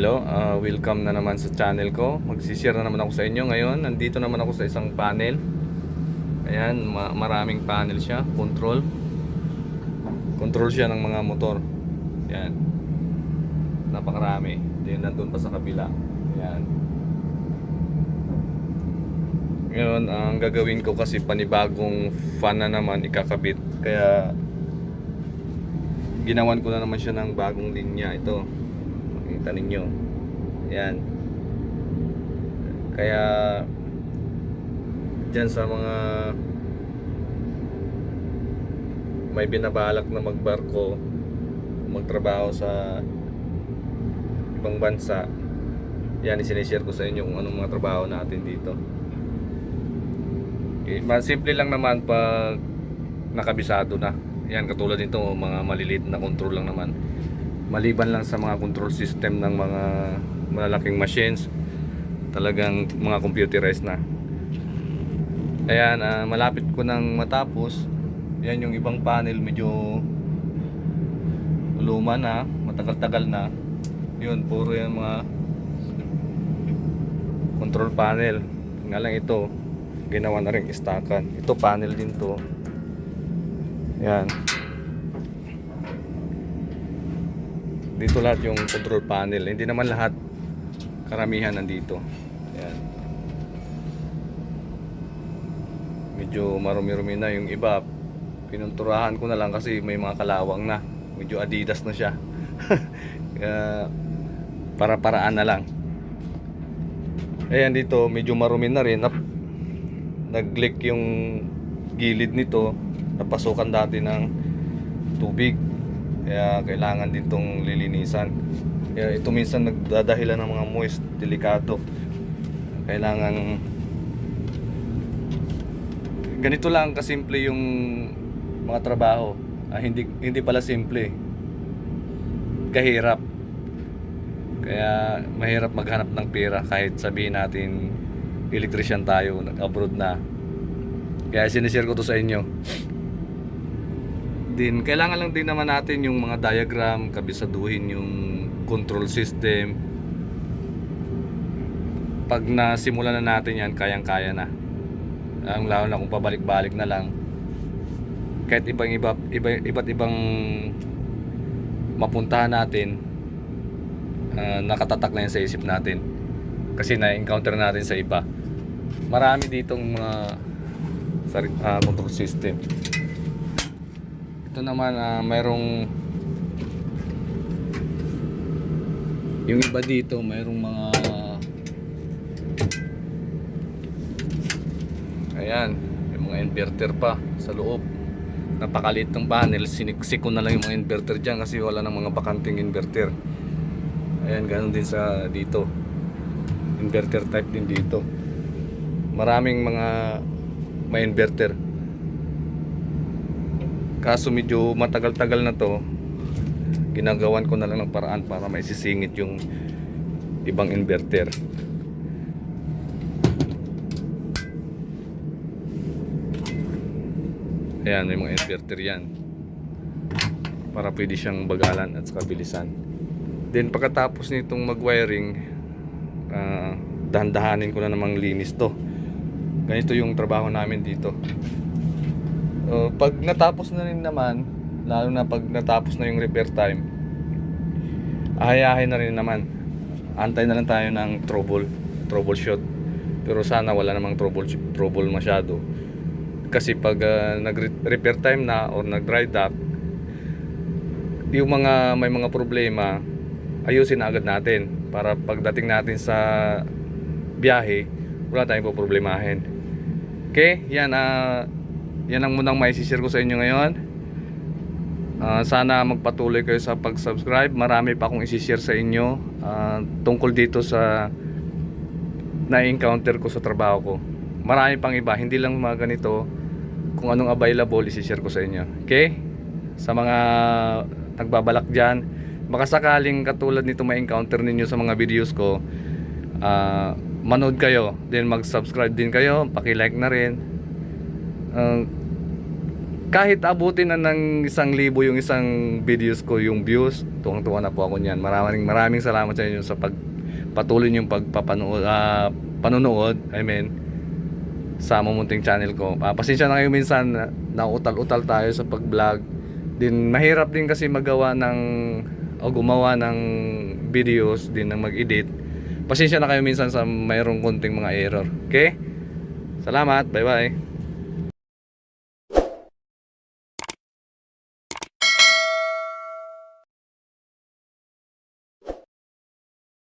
Hello, uh, welcome na naman sa channel ko. Magsishare na naman ako sa inyo ngayon. Nandito naman ako sa isang panel. Ayan, ma- maraming panel siya, control. Control siya ng mga motor. Ayan. Napakarami. Then nandun pa sa kabila. Ayan. Ngayon, ang gagawin ko kasi panibagong fan na naman ikakabit. Kaya ginawan ko na naman siya ng bagong linya ito. Makita ninyo. Ayan. Kaya dyan sa mga may binabalak na magbarko magtrabaho sa ibang bansa yan isinishare ko sa inyo kung anong mga trabaho natin dito okay, simple lang naman pag nakabisado na yan katulad nito mga maliliit na control lang naman maliban lang sa mga control system ng mga malalaking machines talagang mga computerized na. Ayan ah, malapit ko nang matapos. Yan yung ibang panel medyo luma na matagal-tagal na. Yun puro yung mga control panel. Nga lang ito ginawa na rin istakan ito panel din to. Yan dito lahat yung control panel. Hindi naman lahat karamihan nandito. Yan medyo marumi-rumi na. Yung iba pinunturahan ko na lang kasi may mga kalawang na. Medyo adidas na siya. Kaya para-paraan na lang. Ayan dito medyo marumi na rin. Nap- nag-leak yung gilid nito. Napasukan dati ng tubig kaya kailangan din tong lilinisan. Kaya ito minsan nagdadahilan ng mga moist delikado. Kailangan ganito lang kasimple yung mga trabaho. Ah, hindi hindi pala simple. Kahirap. Kaya mahirap maghanap ng pera kahit sabihin natin electrician tayo nag-abroad na. Kaya sinishare ko to sa inyo din. Kailangan lang din naman natin yung mga diagram kabisaduhin yung control system. Pag nasimulan na natin yan kayang kaya na. Ang lalo na kung pabalik-balik na lang. Kahit ibang iba, iba iba't ibang mapuntahan natin ah, nakatatak na yan sa isip natin. Kasi na-encounter natin sa iba. Marami ditong mga sari- ah, control system ito naman ah, mayroong yung iba dito mayroong mga ayan yung mga inverter pa sa loob. Napakaliit ng panel siniksik ko na lang yung mga inverter dyan kasi wala ng mga bakanting inverter. Ayan ganun din sa dito. Inverter type din dito. Maraming mga may inverter kaso medyo matagal-tagal na to ginagawan ko na lang ng paraan para maisisingit yung ibang inverter. Ayan may mga inverter yan. Para pwede siyang bagalan at saka then pagkatapos nitong mag wiring ah, dahan-dahanin ko na namang linis to. Ganito yung trabaho namin dito. Uh, pag natapos na rin naman, lalo na pag natapos na yung repair time, ahayahin na rin naman. Antay na lang tayo ng trouble, troubleshoot. Pero sana wala namang trouble, trouble masyado. Kasi pag uh, nag-repair time na or nag-dry dock, yung mga may mga problema, ayusin na agad natin para pagdating natin sa biyahe, wala tayong poproblemahin. Okay, yan ah yan ang munang maisishare ko sa inyo ngayon. Ah, sana magpatuloy kayo sa pag-subscribe. Marami pa akong isishare sa inyo ah, tungkol dito sa na-encounter ko sa trabaho ko. Marami pang iba, hindi lang mga ganito. Kung anong available, isishare ko sa inyo. Okay? Sa mga nagbabalak dyan, baka sakaling katulad nito ma-encounter ninyo sa mga videos ko, ah, manood kayo, then mag-subscribe din kayo, paki-like na rin. Ah, kahit abutin na ng isang libo yung isang videos ko, yung views, tuwang-tuwa na po ako niyan. Maraming maraming salamat sa inyo sa pag patuloy yung pagpapanood, ah, panonood, I mean, sa Mumunting channel ko. Ah, pasensya na kayo minsan na nautal-utal tayo sa pag-vlog. Din mahirap din kasi magawa ng o gumawa ng videos din ng mag-edit. Pasensya na kayo minsan sa mayroong konting mga error. Okay? Salamat. Bye-bye.